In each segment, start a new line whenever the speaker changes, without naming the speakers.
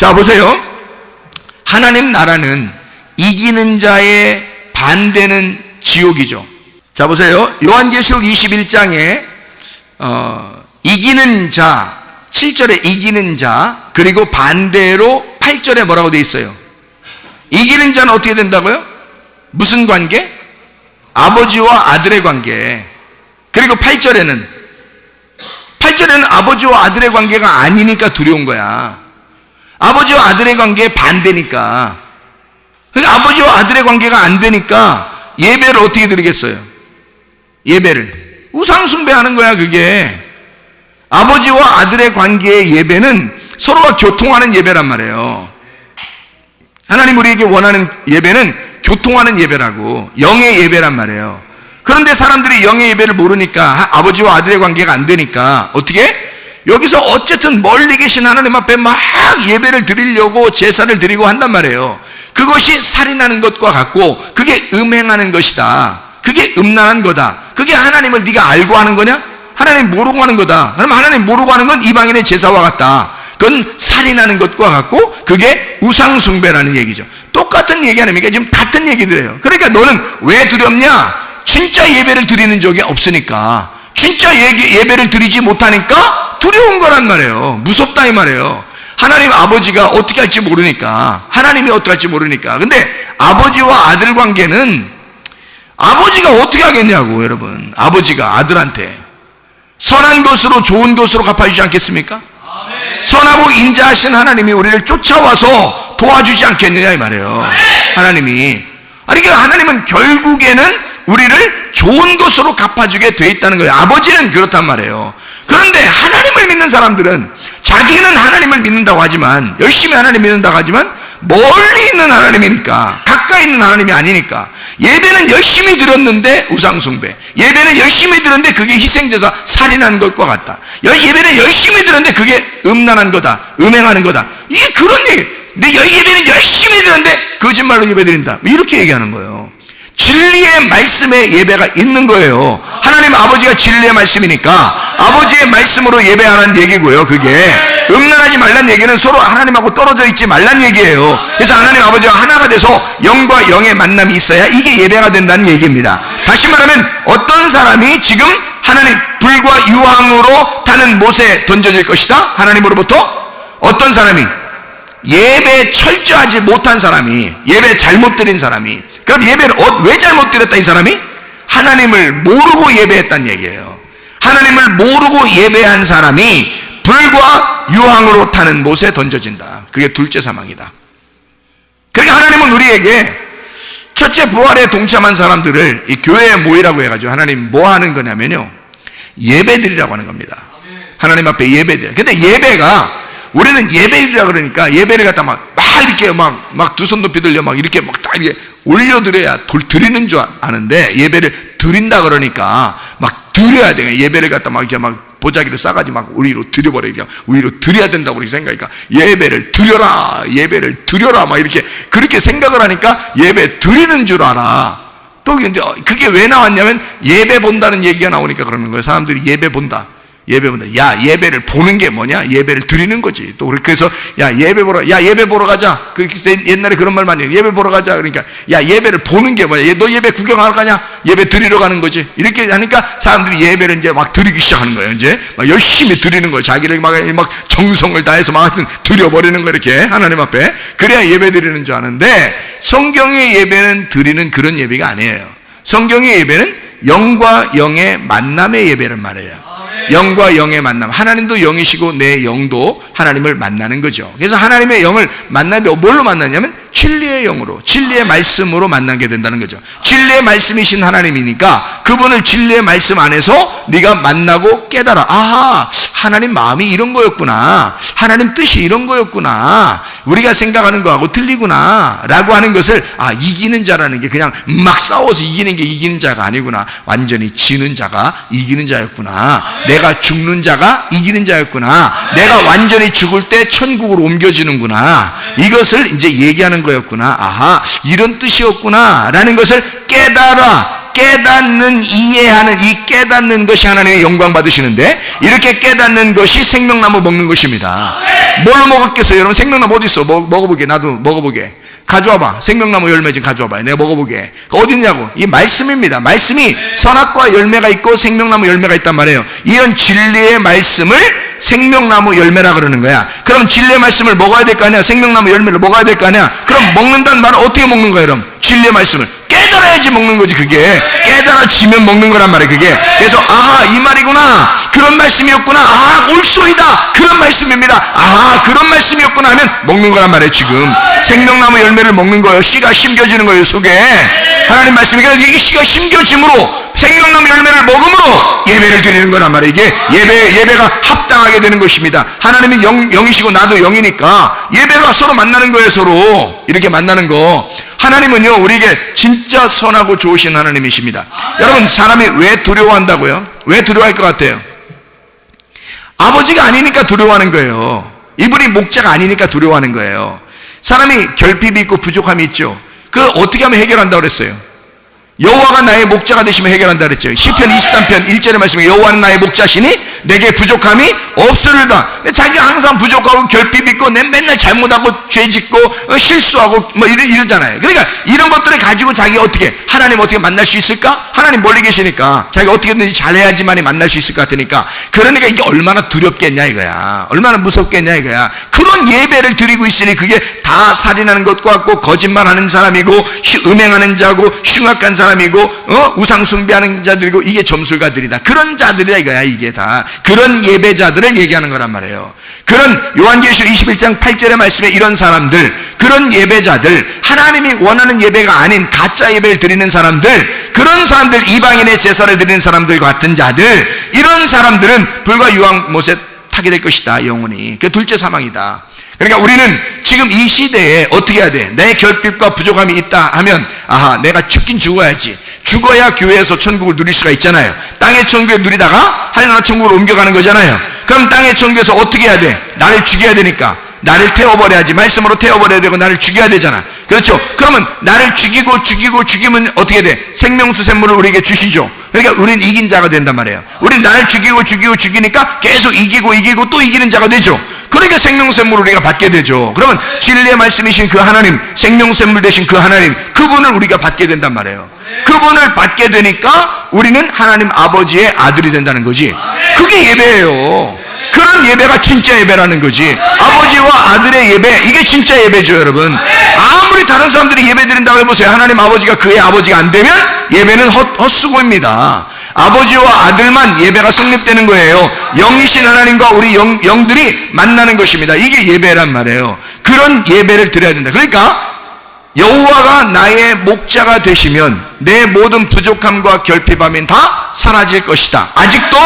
자, 보세요. 하나님 나라는 이기는 자의 반대는 지옥이죠. 자, 보세요. 요한계시록 21장에, 어, 이기는 자, 7절에 이기는 자, 그리고 반대로 8절에 뭐라고 되어 있어요? 이기는 자는 어떻게 된다고요? 무슨 관계? 아버지와 아들의 관계. 그리고 8절에는 8절에는 아버지와 아들의 관계가 아니니까 두려운 거야. 아버지와 아들의 관계에 반대니까. 그러니까 아버지와 아들의 관계가 안 되니까 예배를 어떻게 드리겠어요? 예배를. 우상숭배하는 거야, 그게. 아버지와 아들의 관계의 예배는 서로가 교통하는 예배란 말이에요. 하나님 우리에게 원하는 예배는 교통하는 예배라고 영의 예배란 말이에요. 그런데 사람들이 영의 예배를 모르니까 아버지와 아들의 관계가 안 되니까 어떻게? 여기서 어쨌든 멀리 계신 하나님 앞에 막 예배를 드리려고 제사를 드리고 한단 말이에요. 그것이 살인하는 것과 같고 그게 음행하는 것이다. 그게 음란한 거다. 그게 하나님을 네가 알고 하는 거냐? 하나님 모르고 하는 거다. 그럼 하나님 모르고 하는 건 이방인의 제사와 같다. 그건 살인하는 것과 같고 그게 우상숭배라는 얘기죠. 똑같은 얘기 아닙니까? 지금 같은 얘기들이에요. 그러니까 너는 왜 두렵냐? 진짜 예배를 드리는 적이 없으니까 진짜 예배, 를 드리지 못하니까 두려운 거란 말이에요. 무섭다 이 말이에요. 하나님 아버지가 어떻게 할지 모르니까 하나님이 어떻게 할지 모르니까 근데 아버지와 아들 관계는 아버지가 어떻게 하겠냐고 여러분 아버지가 아들한테 선한 것으로 좋은 것으로 갚아주지 않겠습니까? 선하고 인자하신 하나님이 우리를 쫓아와서 도와주지 않겠느냐 이 말이에요. 하나님이 아니 그러니까 하나님은 결국에는 우리를 좋은 것으로 갚아주게 돼 있다는 거예요. 아버지는 그렇단 말이에요. 그런데 하나님을 믿는 사람들은 자기는 하나님을 믿는다고 하지만 열심히 하나님 믿는다고 하지만 멀리 있는 하나님이니까 가까이 있는 하나님이 아니니까. 예배는 열심히 드렸는데 우상숭배. 예배는 열심히 드렸는데 그게 희생제사 살인하는 것과 같다. 예배는 열심히 드렸는데 그게 음란한 거다. 음행하는 거다. 이게 그런 얘기. 내 예배는 열심히 드렸는데 거짓말로 예배 드린다. 이렇게 얘기하는 거예요 진리의 말씀에 예배가 있는 거예요. 하나님 아버지가 진리의 말씀이니까 아버지의 말씀으로 예배하는 얘기고요. 그게 음란하지 말란 얘기는 서로 하나님하고 떨어져 있지 말란 얘기예요. 그래서 하나님 아버지와 하나가 돼서 영과 영의 만남이 있어야 이게 예배가 된다는 얘기입니다. 다시 말하면 어떤 사람이 지금 하나님 불과 유황으로 타는 못에 던져질 것이다. 하나님으로부터 어떤 사람이 예배 철저하지 못한 사람이 예배 잘못 드린 사람이 그럼 예배를 어, 왜 잘못 드렸다 이 사람이? 하나님을 모르고 예배했단 얘기예요. 하나님을 모르고 예배한 사람이 불과 유황으로 타는 못에 던져진다. 그게 둘째 사망이다. 그러니까 하나님은 우리에게 첫째 부활에 동참한 사람들을 이 교회에 모이라고 해가지고 하나님 뭐 하는 거냐면요. 예배드리라고 하는 겁니다. 하나님 앞에 예배드려. 근데 예배가 우리는 예배드리라 그러니까 예배를 갖다 막, 막 이렇게 막, 막 두손 높이 들려 막 이렇게 막딱 이렇게 올려드려야 돌 드리는 줄 아는데 예배를 드린다 그러니까 막 드려야 돼. 예배를 갖다 막 이렇게 막 보자기를 싸가지 막 우리로 드려버리니까 우리로 드려야 된다고 우리 생각하니까 예배를 드려라 예배를 드려라 막 이렇게 그렇게 생각을 하니까 예배 드리는 줄 알아. 또 근데 그게 왜 나왔냐면 예배 본다는 얘기가 나오니까 그러는 거예요. 사람들이 예배 본다 예배 본다. 야, 예배를 보는 게 뭐냐? 예배를 드리는 거지. 또 그래서 야, 예배 보러 야, 예배 보러 가자. 그 옛날에 그런 말 많이 해요. 예배 보러 가자. 그러니까 야, 예배를 보는 게 뭐냐? 너 예배 구경할 거냐? 예배 드리러 가는 거지. 이렇게 하니까 사람들이 예배를 이제 막 드리기 시작하는 거예요. 이제 막 열심히 드리는 거예요. 자기를 막, 막 정성을 다해서 막 드려버리는 거 이렇게 하나님 앞에. 그래야 예배 드리는 줄 아는데 성경의 예배는 드리는 그런 예배가 아니에요. 성경의 예배는 영과 영의 만남의 예배란 말이에요. 영과 영의 만남. 하나님도 영이시고 내 영도 하나님을 만나는 거죠. 그래서 하나님의 영을 만나는데 뭘로 만나냐면 진리의 영으로, 진리의 말씀으로 만나게 된다는 거죠. 진리의 말씀이신 하나님이니까 그분을 진리의 말씀 안에서 네가 만나고 깨달아. 아하, 하나님 마음이 이런 거였구나. 하나님 뜻이 이런 거였구나. 우리가 생각하는 거하고 틀리구나. 라고 하는 것을 아, 이기는 자라는 게 그냥 막 싸워서 이기는 게 이기는 자가 아니구나. 완전히 지는 자가 이기는 자였구나. 내가 죽는 자가 이기는 자였구나. 내가 완전히 죽을 때 천국으로 옮겨지는구나. 이것을 이제 얘기하는 거였구나. 아하, 이런 뜻이었구나. 라는 것을 깨달아 깨닫는 이해하는 이 깨닫는 것이 하나님의 영광 받으시는데 이렇게 깨닫는 것이 생명나무 먹는 것입니다. 뭘 먹었겠어요? 여러분 생명나무 어디 있어? 먹, 먹어보게 나도 먹어보게. 가져와봐. 생명나무 열매 좀 가져와봐. 내가 먹어보게. 그 어디 있냐고. 이 말씀입니다. 말씀이 선악과 열매가 있고 생명나무 열매가 있단 말이에요. 이런 진리의 말씀을 생명나무 열매라 그러는 거야. 그럼 진리의 말씀을 먹어야 될 거 아니야? 생명나무 열매를 먹어야 될 거 아니야? 그럼 먹는다는 말은 어떻게 먹는 거야, 그럼? 진리의 말씀을. 깨달아야지 먹는 거지, 그게. 깨달아지면 먹는 거란 말이야, 그게. 그래서, 아하, 이 말이구나. 그런 말씀이었구나. 아, 옳소이다. 그런 말씀입니다. 아, 그런 말씀이었구나 하면 먹는 거란 말이에요, 지금. 생명나무 열매를 먹는 거예요. 씨가 심겨지는 거예요, 속에. 하나님 말씀이 그러니까 이게 씨가 심겨짐으로 생명나무 열매를 먹음으로 예배를 드리는 거란 말이에요. 이게 예배, 예배가 합당하게 되는 것입니다. 하나님은 영, 영이시고 나도 영이니까 예배가 서로 만나는 거예요, 서로. 이렇게 만나는 거. 하나님은요, 우리에게 진짜 선하고 좋으신 하나님이십니다. 여러분, 사람이 왜 두려워한다고요? 왜 두려워할 것 같아요? 아버지가 아니니까 두려워하는 거예요. 이분이 목자가 아니니까 두려워하는 거예요. 사람이 결핍이 있고 부족함이 있죠. 그 어떻게 하면 해결한다고 그랬어요? 여호와가 나의 목자가 되시면 해결한다 그랬죠. 시편 23편 1절의 말씀에 여호와는 나의 목자시니 내게 부족함이 없으리다. 자기가 항상 부족하고 결핍 있고 내 맨날 잘못하고 죄 짓고 어, 실수하고 뭐 이러, 이러잖아요. 그러니까 이런 것들을 가지고 자기가 어떻게 하나님 어떻게 만날 수 있을까? 하나님 멀리 계시니까 자기가 어떻게든지 잘해야지만이 만날 수 있을 것 같으니까 그러니까 이게 얼마나 두렵겠냐 이거야. 얼마나 무섭겠냐 이거야. 그런 예배를 드리고 있으니 그게 다 살인하는 것과 같고 거짓말하는 사람이고 시- 음행하는 자고 흉악한 사람 이고 어? 우상 숭배하는 자들이고 이게 점술가들이다. 그런 자들이다 이거야 이게 다. 그런 예배자들을 얘기하는 거란 말이에요. 그런 요한계시록 21장 8절의 말씀에 이런 사람들, 그런 예배자들, 하나님이 원하는 예배가 아닌 가짜 예배를 드리는 사람들, 그런 사람들 이방인의 제사를 드리는 사람들 같은 자들, 이런 사람들은 불과 유황 못에 타게 될 것이다 영원히. 그 둘째 사망이다. 그러니까 우리는 지금 이 시대에 어떻게 해야 돼? 내 결핍과 부족함이 있다 하면 아하 내가 죽긴 죽어야지. 죽어야 교회에서 천국을 누릴 수가 있잖아요. 땅의 천국에 누리다가 하늘나라 천국으로 옮겨가는 거잖아요. 그럼 땅의 천국에서 어떻게 해야 돼? 나를 죽여야 되니까. 나를 태워버려야지. 말씀으로 태워버려야 되고 나를 죽여야 되잖아. 그렇죠? 그러면 나를 죽이고 죽이고 죽이면 어떻게 돼? 생명수 샘물을 우리에게 주시죠. 그러니까 우리는 이긴 자가 된단 말이에요. 우리는 나를 죽이고 죽이고 죽이니까 계속 이기고 이기고 또 이기는 자가 되죠 그러니까 생명샘물을 우리가 받게 되죠. 그러면 진리의 말씀이신 그 하나님, 생명샘물 되신 그 하나님, 그분을 우리가 받게 된단 말이에요. 그분을 받게 되니까 우리는 하나님 아버지의 아들이 된다는 거지. 그게 예배예요. 그런 예배가 진짜 예배라는 거지. 아버지와 아들의 예배, 이게 진짜 예배죠, 여러분. 아무리 다른 사람들이 예배 드린다고 해보세요. 하나님 아버지가 그의 아버지가 안 되면 예배는 헛, 헛수고입니다. 아버지와 아들만 예배가 성립되는 거예요. 영이신 하나님과 우리 영, 영들이 만나는 것입니다. 이게 예배란 말이에요. 그런 예배를 드려야 된다. 그러니까 여호와가 나의 목자가 되시면 내 모든 부족함과 결핍함이 다 사라질 것이다. 아직도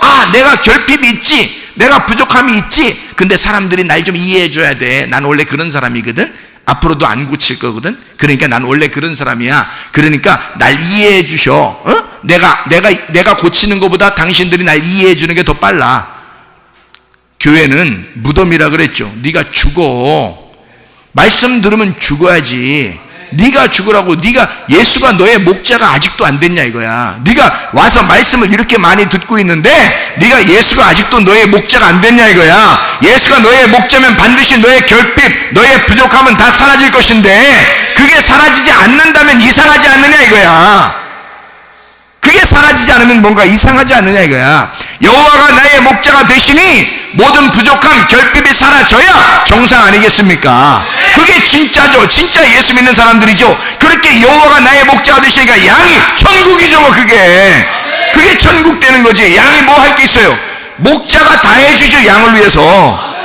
아 내가 결핍이 있지, 내가 부족함이 있지. 근데 사람들이 날 좀 이해해 줘야 돼. 난 원래 그런 사람이거든. 앞으로도 안 고칠 거거든. 그러니까 난 원래 그런 사람이야. 그러니까 날 이해해 주셔. 어? 내가 내가 내가 고치는 것보다 당신들이 날 이해해 주는 게 더 빨라. 교회는 무덤이라 그랬죠. 네가 죽어. 말씀 들으면 죽어야지. 네가 죽으라고 네가 예수가 너의 목자가 아직도 안 됐냐 이거야. 네가 와서 말씀을 이렇게 많이 듣고 있는데 네가 예수가 아직도 너의 목자가 안 됐냐 이거야. 예수가 너의 목자면 반드시 너의 결핍, 너의 부족함은 다 사라질 것인데 그게 사라지지 않는다면 이상하지 않느냐 이거야. 그게 사라지지 않으면 뭔가 이상하지 않느냐 이거야. 여호와가 나의 목자가 되시니 모든 부족함, 결핍이 사라져야 정상 아니겠습니까? 그게 진짜죠. 진짜 예수 믿는 사람들이죠. 그렇게 여호와가 나의 목자가 되시니까 양이 천국이죠. 뭐 그게. 그게 천국 되는 거지. 양이 뭐 할 게 있어요? 목자가 다 해주죠. 양을 위해서.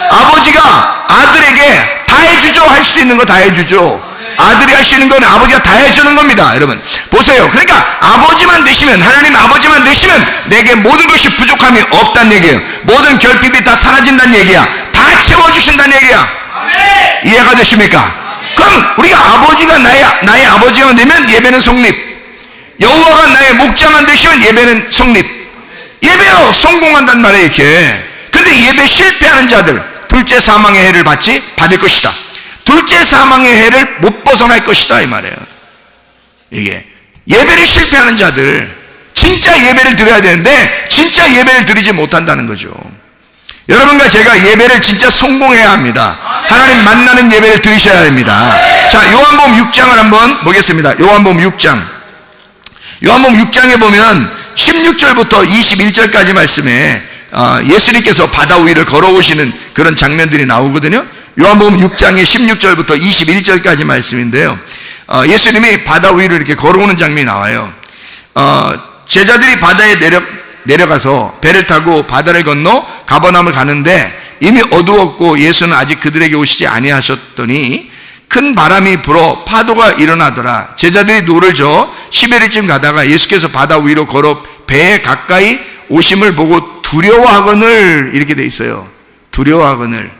아버지가 아들에게 다 해주죠. 할 수 있는 거 다 해주죠. 아들이 할 수 있는 건 아버지가 다 해주는 겁니다. 여러분. 보세요. 그러니까 아버지만 되시면, 하나님 아버지만 되시면 내게 모든 것이 부족함이 없다는 얘기예요. 모든 결핍이 다 사라진다는 얘기야. 다 채워주신다는 얘기야. 이해가 되십니까? 그럼 우리가 아버지가 나의, 나의 아버지가 되면 예배는 성립. 여호와가 나의 목자만 되시면 예배는 성립. 예배요 성공한단 말이에요 이렇게. 근데 예배 실패하는 자들 둘째 사망의 해를 받지 받을 것이다. 둘째 사망의 해를 못 벗어날 것이다 이 말이에요. 이게 예배를 실패하는 자들, 진짜 예배를 드려야 되는데, 진짜 예배를 드리지 못한다는 거죠. 여러분과 제가 예배를 진짜 성공해야 합니다. 하나님 만나는 예배를 드리셔야 됩니다. 자, 요한복음 6장을 한번 보겠습니다. 요한복음 6장. 요한복음 6장에 보면 16절부터 21절까지 말씀에 어, 예수님께서 바다 위를 걸어오시는 그런 장면들이 나오거든요. 요한복음 6장의 16절부터 21절까지 말씀인데요. 어, 예수님이 바다 위를 이렇게 걸어오는 장면이 나와요. 어, 제자들이 바다에 내려 내려가서 배를 타고 바다를 건너 가버나움을 가는데 이미 어두웠고 예수는 아직 그들에게 오시지 아니하셨더니 큰 바람이 불어 파도가 일어나더라. 제자들이 노를 저 시베리쯤 가다가 예수께서 바다 위로 걸어 배에 가까이 오심을 보고 두려워하거늘 이렇게 돼 있어요. 두려워하거늘.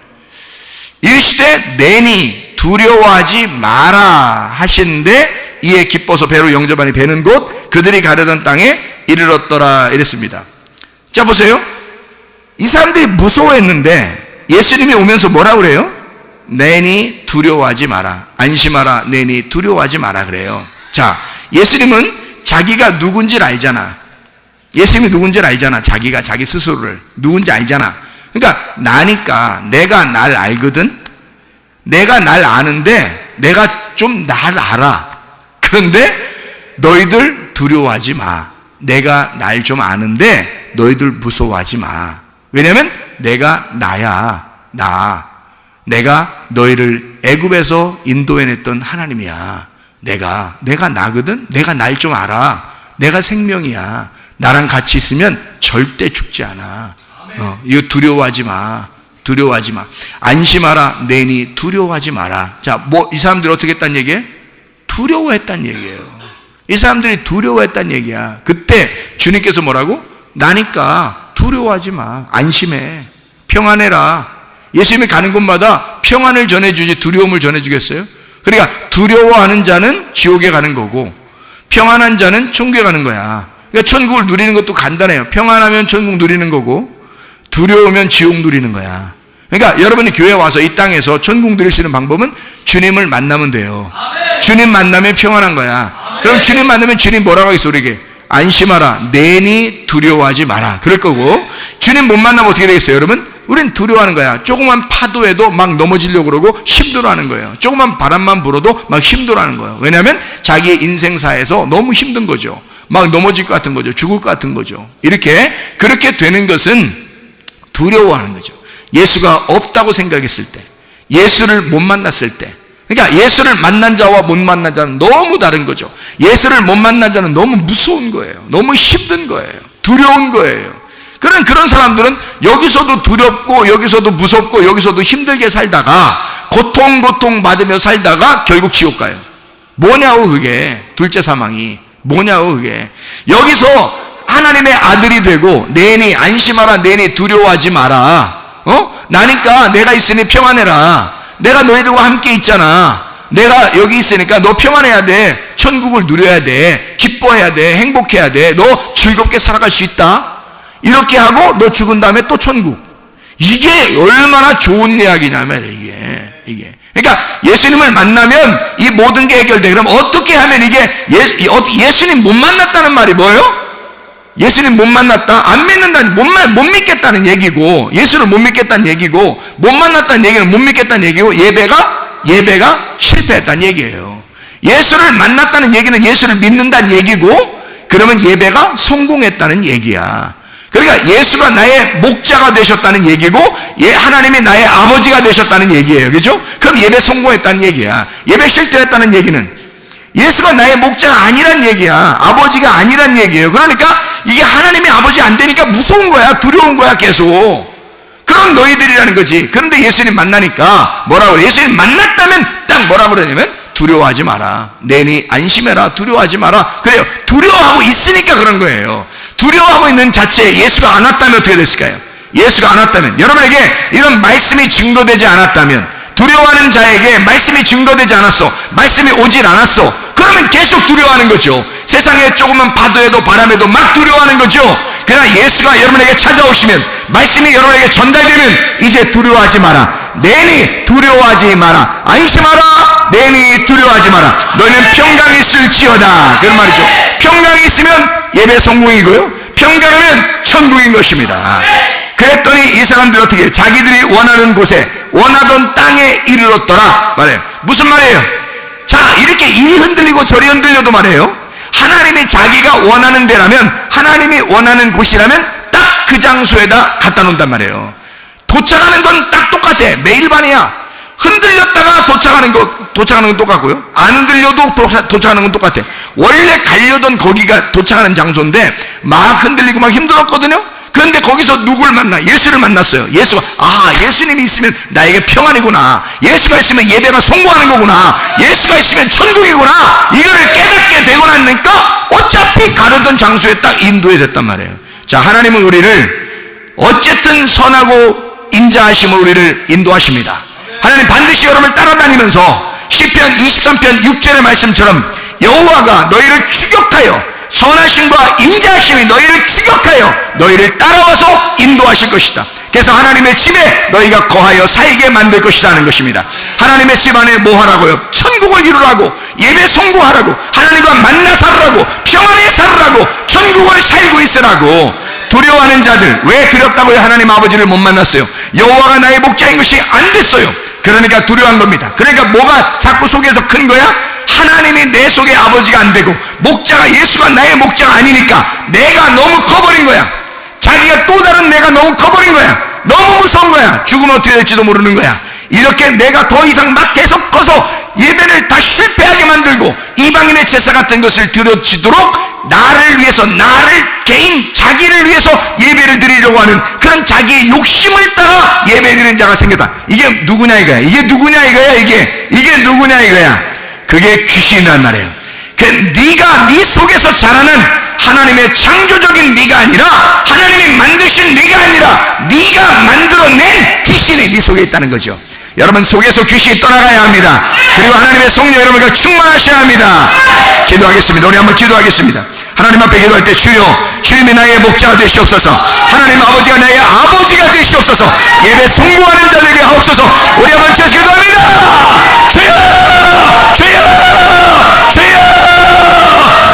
이르시되 내니 두려워하지 마라 하시는데 이에 기뻐서 배로 영접하니 배는 곧 그들이 가려던 땅에 이르렀더라 이랬습니다. 자 보세요. 이 사람들이 무서워했는데 예수님이 오면서 뭐라 그래요? 내니 두려워하지 마라. 안심하라. 내니 두려워하지 마라 그래요. 자, 예수님은 자기가 누군지 알잖아. 예수님이 누군지 알잖아. 자기가 자기 스스로를 누군지 알잖아. 그러니까 나니까 내가 날 알거든. 내가 날 아는데 내가 좀 날 알아. 그런데 너희들 두려워하지 마. 내가 날 좀 아는데 너희들 무서워하지 마. 왜냐면 내가 나야. 나. 내가 너희를 애굽에서 인도해냈던 하나님이야. 내가 내가 나거든. 내가 날 좀 알아. 내가 생명이야. 나랑 같이 있으면 절대 죽지 않아. 어, 이거 두려워하지 마. 두려워하지 마. 안심하라. 내니 두려워하지 마라. 자, 뭐 이 사람들이 어떻게 했단 얘기예요? 두려워했단 얘기예요. 이 사람들이 두려워했단 얘기야. 그때 주님께서 뭐라고? 나니까 두려워하지 마. 안심해. 평안해라. 예수님이 가는 곳마다 평안을 전해주지 두려움을 전해주겠어요? 그러니까 두려워하는 자는 지옥에 가는 거고 평안한 자는 천국에 가는 거야. 그러니까 천국을 누리는 것도 간단해요. 평안하면 천국 누리는 거고 두려우면 지옥 누리는 거야. 그러니까 여러분이 교회 와서 이 땅에서 천국 누릴 수 있는 방법은 주님을 만나면 돼요. 주님 만나면 평안한 거야. 그럼 주님 만나면 주님 뭐라고 하겠어 우리에게? 안심하라. 내니 두려워하지 마라. 그럴 거고 주님 못 만나면 어떻게 되겠어요, 여러분? 우린 두려워하는 거야. 조그만 파도에도 막 넘어지려고 그러고 힘들어하는 거예요. 조그만 바람만 불어도 막 힘들어하는 거예요. 왜냐하면 자기의 인생사에서 너무 힘든 거죠. 막 넘어질 것 같은 거죠. 죽을 것 같은 거죠. 이렇게 그렇게 되는 것은 두려워하는 거죠. 예수가 없다고 생각했을 때, 예수를 못 만났을 때, 그러니까 예수를 만난 자와 못 만난 자는 너무 다른 거죠. 예수를 못 만난 자는 너무 무서운 거예요. 너무 힘든 거예요. 두려운 거예요. 그런 그런 사람들은 여기서도 두렵고 여기서도 무섭고 여기서도 힘들게 살다가 고통 고통 받으며 살다가 결국 지옥 가요. 뭐냐고 그게 둘째 사망이 뭐냐고 그게 여기서 하나님의 아들이 되고 내니 안심하라 내니 두려워하지 마라. 어? 나니까 내가 있으니 평안해라. 내가 너희들과 함께 있잖아. 내가 여기 있으니까 너 평안해야 돼. 천국을 누려야 돼. 기뻐해야 돼. 행복해야 돼. 너 즐겁게 살아갈 수 있다. 이렇게 하고 너 죽은 다음에 또 천국. 이게 얼마나 좋은 이야기냐면 이게 이게. 그러니까 예수님을 만나면 이 모든 게 해결돼. 그럼 어떻게 하면 이게 어, 예수님 못 만났다는 말이 뭐예요? 예수님 못 만났다? 안 믿는다는, 못, 못 믿겠다는 얘기고, 예수를 못 믿겠다는 얘기고, 못 만났다는 얘기는 못 믿겠다는 얘기고, 예배가, 예배가 실패했다는 얘기예요. 예수를 만났다는 얘기는 예수를 믿는다는 얘기고, 그러면 예배가 성공했다는 얘기야. 그러니까 예수가 나의 목자가 되셨다는 얘기고, 예, 하나님이 나의 아버지가 되셨다는 얘기예요. 그죠? 그럼 예배 성공했다는 얘기야. 예배 실패했다는 얘기는 예수가 나의 목자가 아니란 얘기야. 아버지가 아니란 얘기예요. 그러니까 이게 하나님의 아버지 안 되니까 무서운 거야. 두려운 거야. 계속. 그런 너희들이라는 거지. 그런데 예수님 만나니까 뭐라고 그래? 예수님 만났다면 딱 뭐라고 그러냐면 두려워하지 마라. 내니 안심해라. 두려워하지 마라. 그래요. 두려워하고 있으니까 그런 거예요. 두려워하고 있는 자체에 예수가 안 왔다면 어떻게 됐을까요? 예수가 안 왔다면 여러분에게 이런 말씀이 증거되지 않았다면 두려워하는 자에게 말씀이 증거되지 않았어. 말씀이 오질 않았어. 그러면 계속 두려워하는 거죠. 세상에 조금만 파도에도 바람에도 막 두려워하는 거죠. 그러나 예수가 여러분에게 찾아오시면 말씀이 여러분에게 전달되면 이제 두려워하지 마라. 내니 두려워하지 마라. 안심하라. 내니 두려워하지 마라 너희는 평강이 있을지어다 그런 말이죠 평강이 있으면 예배 성공이고요 평강하면 천국인 것입니다 그랬더니 이 사람들이 어떻게? 자기들이 원하는 곳에 원하던 땅에 이르렀더라 말해요 무슨 말이에요? 자 이렇게 이리 흔들리고 저리 흔들려도 말해요. 하나님이 자기가 원하는 데라면 하나님이 원하는 곳이라면 딱 그 장소에다 갖다 놓는단 말이에요. 도착하는 건 딱 똑같아. 매일 반이야. 흔들렸다가 도착하는 거 도착하는 건 똑같고요. 안 흔들려도 도- 도착하는 건 똑같아. 원래 가려던 거기가 도착하는 장소인데 막 흔들리고 막 힘들었거든요 그런데 거기서 누굴 만나? 예수를 만났어요. 예수가, 아, 예수님이 있으면 나에게 평안이구나. 예수가 있으면 예배가 성공하는 거구나. 예수가 있으면 천국이구나. 이거를 깨닫게 되고 나니까 어차피 가려던 장소에 딱 인도해 됐단 말이에요. 자, 하나님은 우리를 어쨌든 선하고 인자하심으로 우리를 인도하십니다. 하나님 반드시 여러분을 따라다니면서 시편 23편 6절의 말씀처럼 여호와가 너희를 추격하여 선하심과 인자하심이 너희를 추격하여 너희를 따라와서 인도하실 것이다. 그래서 하나님의 집에 너희가 거하여 살게 만들 것이라는 것입니다. 하나님의 집 안에 뭐 하라고요? 천국을 이루라고, 예배 성공하라고, 하나님과 만나 살으라고, 평안에 살으라고, 천국을 살고 있으라고. 두려워하는 자들, 왜 두렵다고요? 하나님 아버지를 못 만났어요. 여호와가 나의 목자인 것이 안 됐어요. 그러니까 두려워한 겁니다. 그러니까 뭐가 자꾸 속에서 큰 거야? 하나님이 내 속에 아버지가 안 되고 목자가 예수가 나의 목자가 아니니까 내가 너무 커버린 거야. 자기가 또 다른 내가 너무 커버린 거야. 너무 무서운 거야. 죽으면 어떻게 될지도 모르는 거야. 이렇게 내가 더 이상 막 계속 커서 예배를 다 실패하게 만들고 이방인의 제사 같은 것을 드려지도록 나를 위해서 나를 개인 자기를 위해서 예배를 드리려고 하는 그런 자기의 욕심을 따라 예배 드리는 자가 생겼다. 이게 누구냐 이거야. 이게 누구냐 이거야. 이게 이게 누구냐 이거야. 그게 귀신이란 말이에요. 그 네가 네 속에서 자라는 하나님의 창조적인 네가 아니라 하나님이 만드신 네가 아니라 네가 만들어낸 귀신이 네 속에 있다는 거죠. 여러분 속에서 귀신이 떠나가야 합니다. 그리고 하나님의 성령 여러분과 충만하셔야 합니다. 기도하겠습니다. 우리 한번 기도하겠습니다. 하나님 앞에 기도할 때 주여 주님이 나의 목자가 되시옵소서. 하나님 아버지가 나의 아버지가 되시옵소서. 예배 성공하는 자 되게 하옵소서. 우리 한번 주여 기도합니다 주여 주여 주여.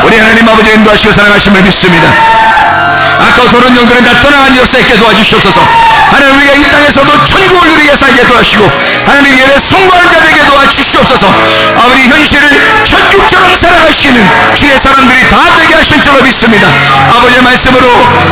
우리 하나님 아버지 인도하시고 사랑하심을 믿습니다. 아까 도른 영들은 다 떠나간 역사 있게 도와주시옵소서. 하나님 우리가 이 땅에서도 천국을 누리게 살게 도와주시고 하나님 예배 성공하는 자 되게 도와주시옵소서. 아버지 현실을 천국처럼 살아갈 수 있는 주의 사람들이 다 되게 하실 줄로 믿습니다. 아버지의 말씀으로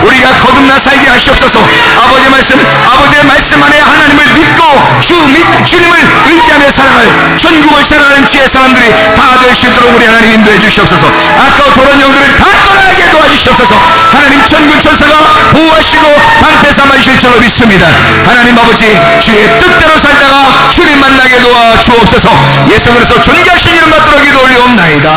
우리가 거듭나 살게 하시옵소서. 아버지의 말씀 아버지의 말씀 안에 하나님을 믿고 주 믿, 주님을 의지하며 살아갈 천국을 살아가는 주의 사람들이 다 될 수 있도록 우리 하나님 인도해 주시옵소서. 아까 도른 영들을 다 떠나게 도와주시옵소서. 하나님 천국 천사가 보호하시고 방패 삼아주실 줄로 믿습니다. 하나님 아버지 주의 뜻대로 살다가 주님 만나게 도와 주옵소서. 예수 그리스도 존귀하신 이름 받들어 기도 올리옵나이다